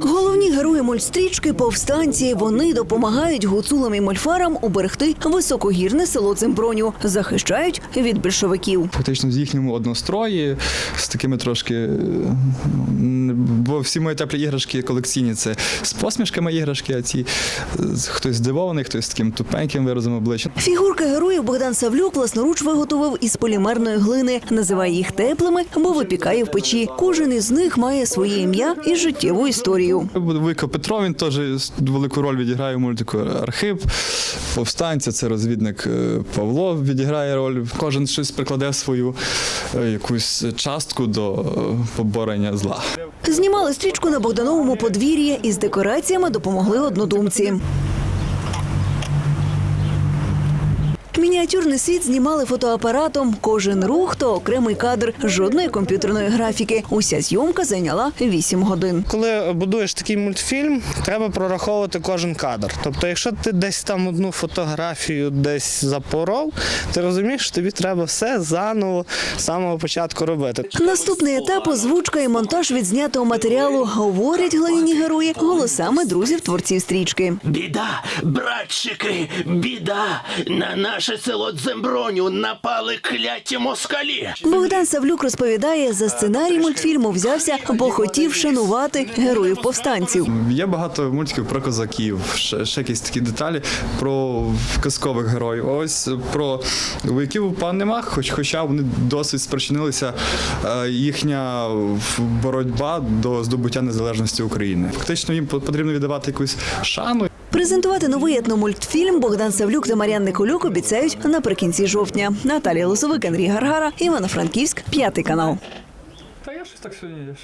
Головні герої мультстрічки повстанці. Вони допомагають гуцулам і мольфарам уберегти високогірне село Цимброню, захищають від більшовиків. Фактично з їхньому однострої, з такими трошки. е, ну, Бо всі мої теплі іграшки колекційні це з посмішками іграшки, а ці е, хтось здивований, хтось з таким тупеньким виразом обличчя. Фігурки героїв Богдан Савлюк власноруч виготовив із полімерної глини. Називає їх теплими, бо випікає в печі. Кожен із них має своє ім'я і життєву історію. Вуйко Петро він теж велику роль відіграє в мультику Архип. Повстанця, це розвідник е, Павло відіграє роль. Кожен щось прикладе свою е, якусь частку до е, поборення зла. Знімали стрічку на Богдановому подвір'ї із декораціями допомогли однодумці. Мініатюрний світ знімали фотоапаратом. Кожен рух то окремий кадр, жодної комп'ютерної графіки. Уся зйомка зайняла 8 годин. Коли будуєш такий мультфільм, треба прораховувати кожен кадр. Тобто, якщо ти десь там одну фотографію десь запоров, ти розумієш, що тобі треба все заново з самого початку робити. Наступний етап озвучка і монтаж відзнятого матеріалу говорять головні герої голосами друзів творців стрічки. Біда, братчики, біда! На наше село Дземброню напали кляті москалі. Богдан Савлюк розповідає, за сценарій мультфільму взявся, бо хотів шанувати героїв повстанців. Є багато мультиків про козаків, ще, ще якісь такі деталі про казкових героїв. Ось про вояків УПА нема, хоч, хоча вони досить спричинилися е, їхня боротьба до здобуття незалежності України. Фактично їм потрібно віддавати якусь шану. Презентувати новий етномультфільм Богдан Савлюк та Мар'ян Николюк обіцяють наприкінці жовтня. Наталія Лосовик, Андрій Гаргара, Івано-Франківськ, п'ятий канал. Та я щось так сьогодні.